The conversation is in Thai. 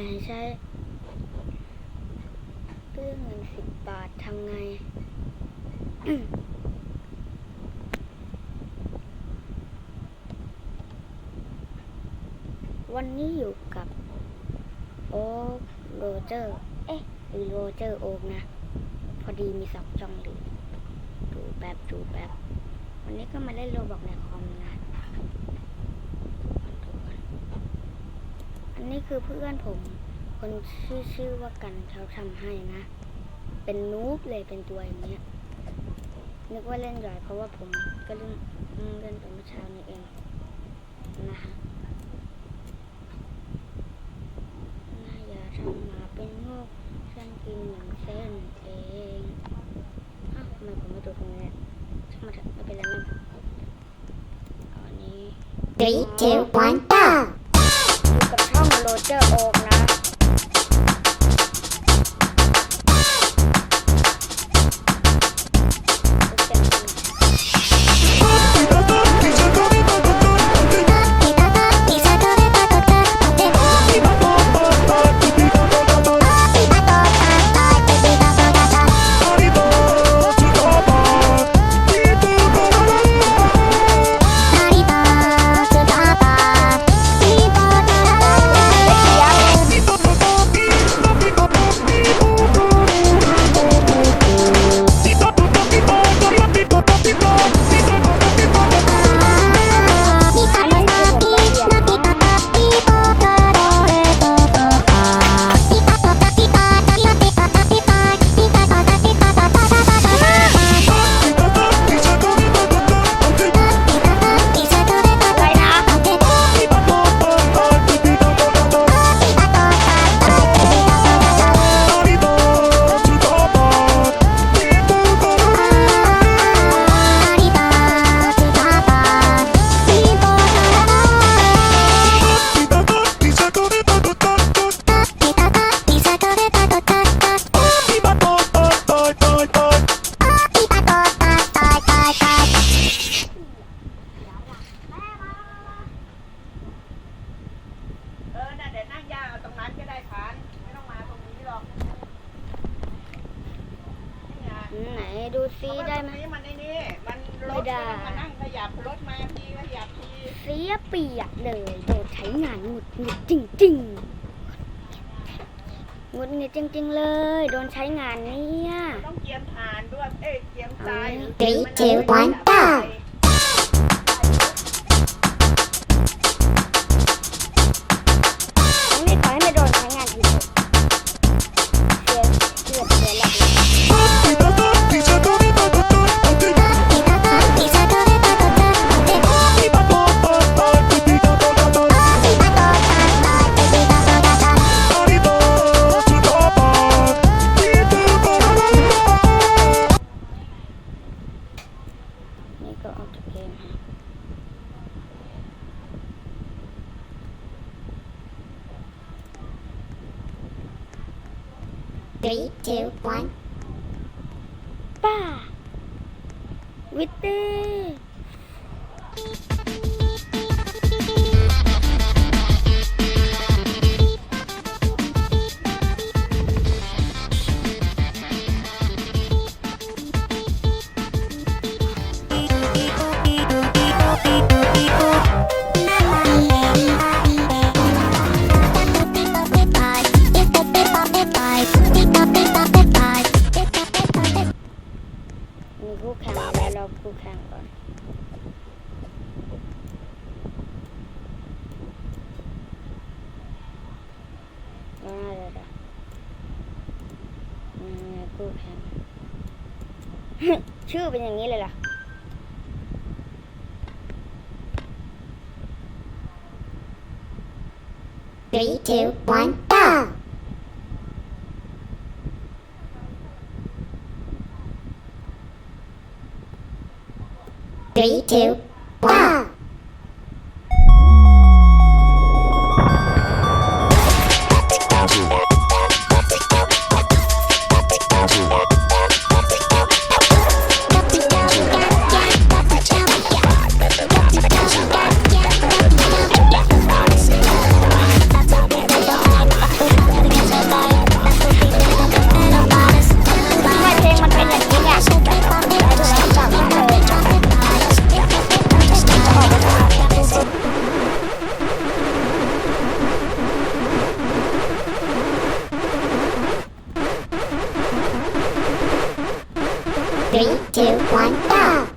ไม่ให้ใช้เรื่องเงินสิบบาททำไงวันนี้อยู่กับ โอ๊กโรเจอร์ เอ๊ะหรือโรเจอร์โอ๊กนะ พอดีมีสองช่องเลยดูแป๊บดูแป๊บ วันนี้ก็มาเล่นโรบอกในคอมนะดูก่อนดูก่อนอั นนี้คือเพื่อนผม คนชื่อชื่อว่ากันเขาทำให้นะ เป็นนูบเลยเป็นตัวอย่างเนี้ย นึกว่าเล่นใหญ่เพราะว่าผมก็เล่นเล่นไปเมื่อเช้านี้เองนะคะน่าอย่าทำมาเป็นโงกฉันกินหนึ่งเส้นเองอ้าวทำไมผมไม่ดูตรงนี้เนี่ยช่างมาเถอะไม่เป็นไรไม่เป็นไรอาอันนี้ Three, two, one, จะองโรเจออกนะ ดูซิได้ไหมเพราะว่าตรงนี้มันไอ้นี่มันรไม่ถได้มันมานั่งขยับรถมาทีขยับทีเสียเปรียบเลยโดนใช้งานหงุดหงิดจริงๆหงุดหงิดจริง ๆ เลย โดนใช้งานเนี่ยต้องเกียมผ่านด้วยเอ้ยเกียมซ้าย Three, two, one, go! นี่ก็ออกจากเกมฮะ Three, two, one. ป้า มีคู่แข่งแล้วเราคู่แข่งก่อนก็น่าจะได้อืมคู่แข่งชื่อเป็นอย่างนี้เลยล่ะ Three, two, one, go! Three, two, one. Two, one, go!